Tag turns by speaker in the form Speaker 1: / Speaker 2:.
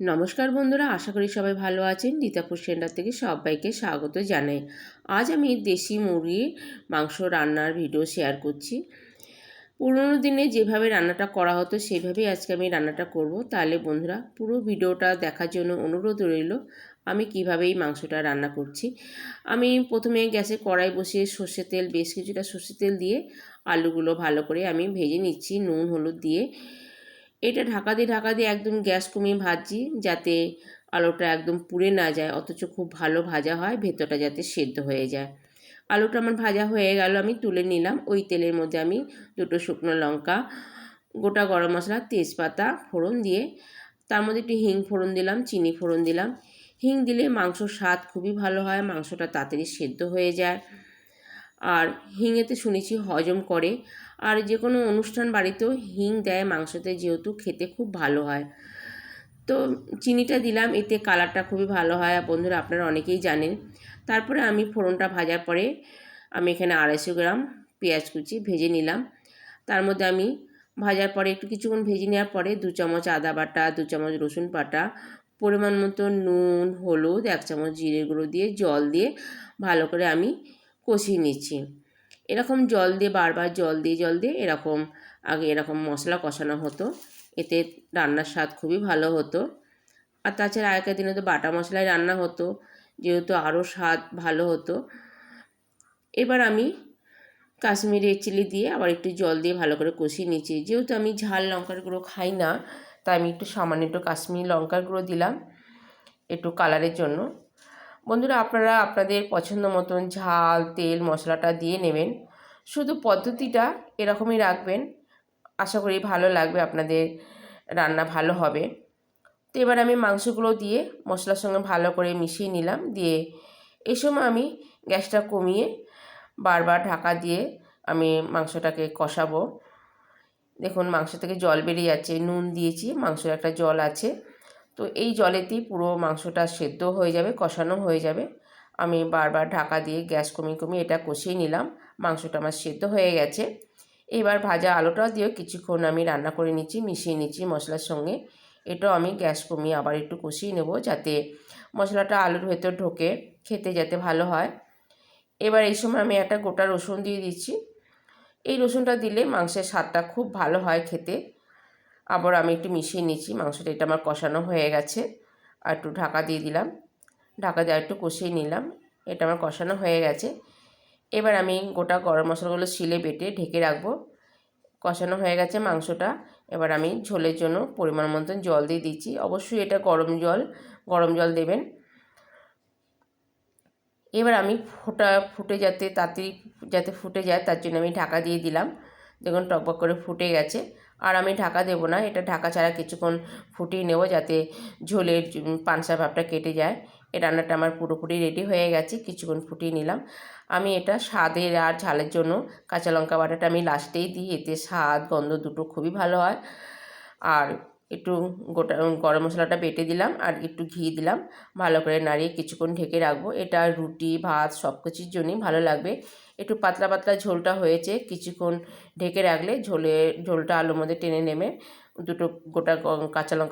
Speaker 1: নমস্কার বন্ধুরা, আশা করি সবাই ভালো আছেন। রীতাপুর সেন্টার থেকে সবাইকে স্বাগত জানাই। আজ আমি দেশি মুরগির মাংস রান্নার ভিডিও শেয়ার করছি। পুরোনো দিনে যেভাবে রান্নাটা করা হতো সেইভাবেই আজকে আমি রান্নাটা করব। তাহলে বন্ধুরা, পুরো ভিডিওটা দেখার জন্য অনুরোধ রইল, আমি কীভাবে এই মাংসটা রান্না করছি। আমি প্রথমে গ্যাসে কড়াই বসিয়ে সর্ষে তেল, বেশ কিছুটা সর্ষে তেল দিয়ে আলুগুলো ভালো করে আমি ভেজে নিচ্ছি, নুন, হলুদ দিয়ে। এটা ঢাকা দিয়ে ঢাকা দিয়ে একদম গ্যাস কমিয়ে ভাজছি যাতে আলুটা একদম পুড়ে না যায়, অথচ খুব ভালো ভাজা হয়, ভেতরটা যাতে সেদ্ধ হয়ে যায়। আলুটা আমার ভাজা হয়ে গেল, আমি তুলে নিলাম। ওই তেলের মধ্যে আমি দুটো শুকনো লঙ্কা, গোটা গরম মশলা, তেজপাতা ফোড়ন দিয়ে, তার মধ্যে একটু হিং ফোড়ন দিলাম, চিনি ফোড়ন দিলাম। হিং দিলে মাংসর স্বাদ খুবই ভালো হয়, মাংসটা তাড়াতাড়ি সেদ্ধ হয়ে যায়। আর হিঙেতে শুনেছি হজম করে। আর যে কোনো অনুষ্ঠান বাড়িতেও হিং দেয় মাংসতে, যেহেতু খেতে খুব ভালো হয়। তো চিনিটা দিলাম, এতে কালারটা খুবই ভালো হয়। আর বন্ধুরা, আপনারা অনেকেই জানেন। তারপরে আমি ফোড়নটা ভাজার পরে আমি এখানে আড়াইশো গ্রাম পেঁয়াজ কুচি ভেজে নিলাম। তার মধ্যে আমি ভাজার পরে একটু কিছুক্ষণ ভেজে নেওয়ার পরে দু চামচ আদা বাটা, দু চামচ রসুন বাটা, পরিমাণ মতো নুন, হলুদ, এক চামচ জিরে গুঁড়ো দিয়ে জল দিয়ে ভালো করে আমি কষিয়ে নিচ্ছি। এরকম জল দিয়ে, বারবার জল দিয়ে জল দিয়ে এরকম, আগে এরকম মশলা কষানো হতো। এতে রান্নার স্বাদ খুবই ভালো হতো। আর তাছাড়া আগেকার দিনে তো বাটা মশলায় রান্না হতো, যেহেতু আরও স্বাদ ভালো হতো। এবার আমি কাশ্মীরি চিলি দিয়ে আবার একটু জল দিয়ে ভালো করে কষিয়ে নিচ্ছি। যেহেতু আমি ঝাল লঙ্কার গুঁড়ো খাই না, তাই আমি একটু সামান্য একটু কাশ্মীরি লঙ্কার গুঁড়ো দিলাম, একটু কালারের জন্য। বন্ধুরা আপনারা আপনাদের পছন্দ মতন ঝাল, তেল, মশলাটা দিয়ে নেবেন। শুধু পদ্ধতিটা এরকমই রাখবেন। আশা করি ভালো লাগবে, আপনাদের রান্না ভালো হবে। তো এবার আমি মাংসগুলো দিয়ে মশলার সঙ্গে ভালো করে মিশিয়ে নিলাম। দিয়ে এই সময় আমি গ্যাসটা কমিয়ে বারবার ঢাকা দিয়ে আমি মাংসটাকে কষাবো। দেখুন, মাংস থেকে জল বেরিয়ে যাচ্ছে। নুন দিয়েছি, মাংসের একটা জল আছে। তো এই জলেতেই পুরো মাংসটা সেদ্ধ হয়ে যাবে, কষানো হয়ে যাবে। আমি বারবার ঢাকা দিয়ে গ্যাস কমিয়ে কমিয়ে এটা কষিয়ে নিলাম, মাংসটা আমার সেদ্ধ হয়ে গেছে। এবার ভাজা আলুটাও দিয়েও কিছুক্ষণ আমি রান্না করে নিচ্ছি, মিশিয়ে নিচ্ছি মশলার সঙ্গে। এটাও আমি গ্যাস কমিয়ে আবার একটু কষিয়ে নেব যাতে মশলাটা আলুর ভেতর ঢোকে, খেতে যাতে ভালো হয়। এবার এই সময় আমি একটা গোটা রসুন দিয়ে দিচ্ছি। এই রসুনটা দিলে মাংসের স্বাদটা খুব ভালো হয় খেতে। আবার আমি একটু মিশিয়ে নিয়েছি, মাংসটা এটা আমার কষানো হয়ে গেছে। আর একটু ঢাকা দিয়ে দিলাম। ঢাকা দিয়ে একটু কষিয়ে নিলাম। এটা আমার কষানো হয়ে গেছে। এবার আমি গোটা গরম মশলাগুলো শিলে বেটে ঢেকে রাখব। কষানো হয়ে গেছে মাংসটা। এবার আমি ঝোলের জন্য পরিমাণ মতন জল দিয়ে দিচ্ছি। অবশ্যই এটা গরম জল। গরম জল দেবেন। এবার আমি ফোটা, ফুটে যাতে তাড়াতাড়ি, যাতে ফুটে যায় তার জন্য আমি ঢাকা দিয়ে দিলাম। দেখুন টকবক করে ফুটে গেছে। আর আমি ঢাকা দেবো না, এটা ঢাকা ছাড়া কিছুক্ষণ ফুটিয়ে নেব যাতে ঝোলের পানসা ভাবটা কেটে যায়। এই রান্নাটা আমার পুরোপুরি রেডি হয়ে গেছে, কিছুক্ষণ ফুটিয়ে নিলাম। আমি এটা স্বাদের আর ঝালের জন্য কাঁচা লঙ্কা বাটাটা আমি লাস্টেই দিই, এতে স্বাদ, গন্ধ দুটো খুবই ভালো হয়। আর একটু গোটা, গরম মশলাটা বেটে দিলাম আর একটু ঘি দিলাম, ভালো করে নাড়িয়ে কিছুক্ষণ ঢেকে রাখব। এটা রুটি, ভাত সব কিছুর জন্যই ভালো লাগবে। একটু পাতলা পাতলা ঝোলটা হয়েছে, কিছুক্ষণ ঢেকে রাখলে ঝোলে, ঝোলটা আলুর মধ্যে টেনে নেমে দুটো গোটা কাঁচা লঙ্কা